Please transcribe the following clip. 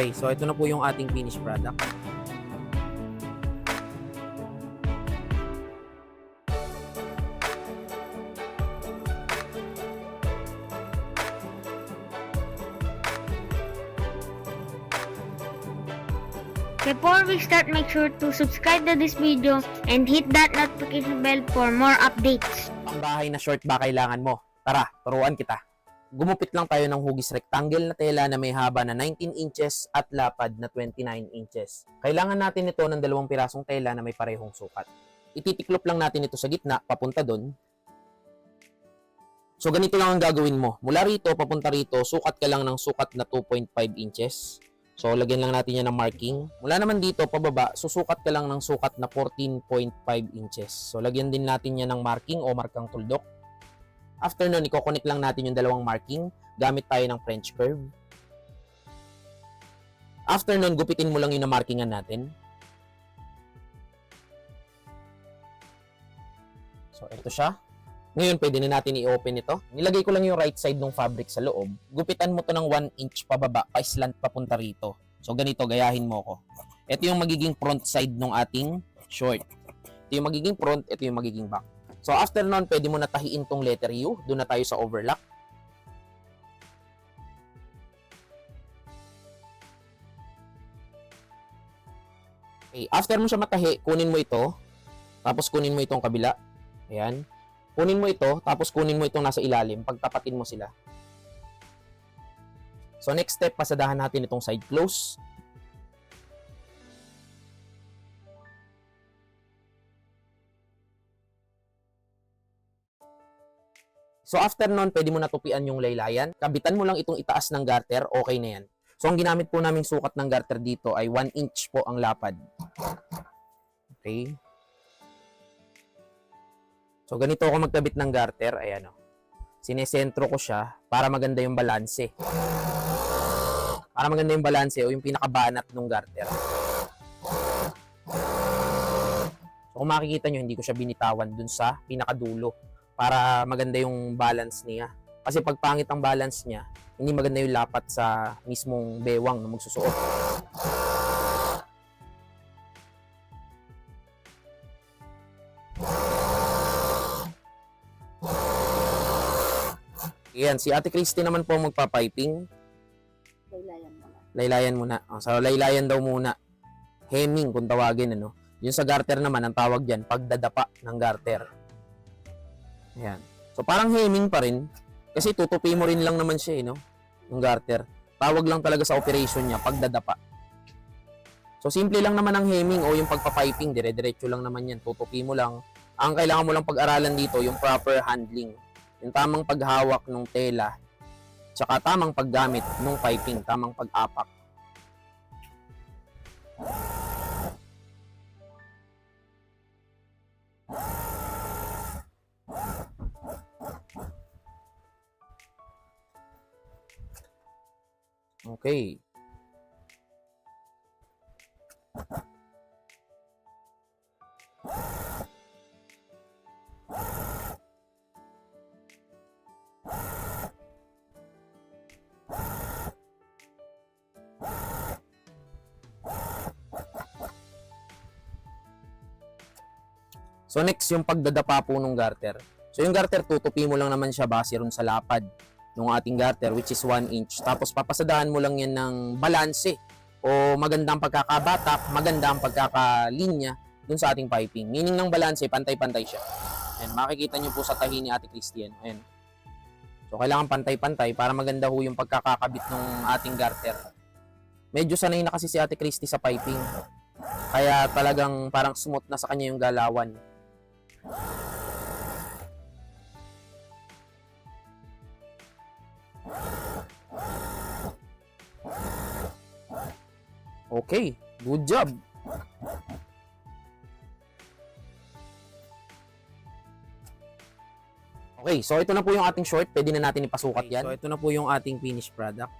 Okay, so ito na po yung ating finished product. Before we start, make sure to subscribe to this video and hit that notification bell for more updates. Ang bahay na short ba kailangan mo? Tara, turuan kita. Gumupit lang tayo ng hugis rectangle na tela na may haba na 19 inches at lapad na 29 inches. Kailangan natin ito ng dalawang pirasong tela na may parehong sukat. Ititiklop lang natin ito sa gitna, papunta doon. So ganito lang ang gagawin mo. Mula rito, papunta rito, sukat ka lang ng sukat na 2.5 inches. So lagyan lang natin yan ng marking. Mula naman dito, pababa, susukat ka lang ng sukat na 14.5 inches. So lagyan din natin yan ng marking o markang tuldok. After nun, i-connect lang natin yung dalawang marking gamit tayo ng French curve. After nun, gupitin mo lang yung na-markingan natin. So, ito siya. Ngayon, pwede na natin i-open ito. Nilagay ko lang yung right side ng fabric sa loob. Gupitan mo to ng 1 inch pababa, pa-slant papunta rito. So, ganito, gayahin mo ko. Ito yung magiging front side ng ating short. Ito yung magiging front, ito yung magiging back. So after nun, pwede mo natahiin tong letter U. Doon na tayo sa overlock. Okay, after mo siya matahi, kunin mo ito. Tapos kunin mo itong kabila. Ayan. Kunin mo ito, tapos kunin mo itong nasa ilalim. Pagtapatin mo sila. So next step, pasadahan natin itong side close. So after nun, pwede mo natupian yung laylayan. Kabitan mo lang itong itaas ng garter, okay na yan. So ang ginamit po naming sukat ng garter dito ay 1 inch po ang lapad. Okay. So ganito ako magkabit ng garter, ayan o. Sinesentro ko siya para maganda yung balanse. Para maganda yung balanse o yung pinakabanat ng garter. So kung makikita nyo, hindi ko siya binitawan dun sa pinakadulo para maganda yung balance niya. Kasi pag pangit ang balance niya, hindi maganda yung lapat sa mismong bewang na magsusuot. Yan, si Ate Christy naman po magpa-piping. Laylayan mo na. Laylayan muna. Oh, so, laylayan daw muna. Hemming, kung tawagin, ano. Yung sa garter naman, ang tawag dyan, pagdadapa ng garter. Ayan. So, parang hemming pa rin. Kasi tutupi mo rin lang naman siya, eh, no? Yung garter. Tawag lang talaga sa operation niya, pagdadapa. So, simple lang naman ang hemming o yung pagpapiping. Dire-diretso lang naman yan. Tutupi mo lang. Ang kailangan mo lang pag-aralan dito, yung proper handling. Yung tamang paghawak ng tela. Tsaka tamang paggamit ng piping. Tamang pag-apak. Okay. So next, yung pagdadapa po ng garter. So yung garter, tutupi mo lang naman siya base ron sa lapad ng ating garter which is 1 inch. Tapos papasadahan mo lang yan ng balanse o magandang pagkakabatak, magandang pagkakalinya dun sa ating piping. Meaning ng balanse, pantay-pantay siya. Ayan, makikita nyo po sa tahi ni Ate Christian. Ayan. So kailangan pantay-pantay para maganda ho yung pagkakakabit ng ating garter. Medyo sanay na kasi si Ate Christy sa piping. Kaya talagang parang smooth na sa kanya yung galawan. Okay, good job. Okay, so ito na po yung ating short. Pwede na natin ipasukat yan. So ito na po yung ating finished product.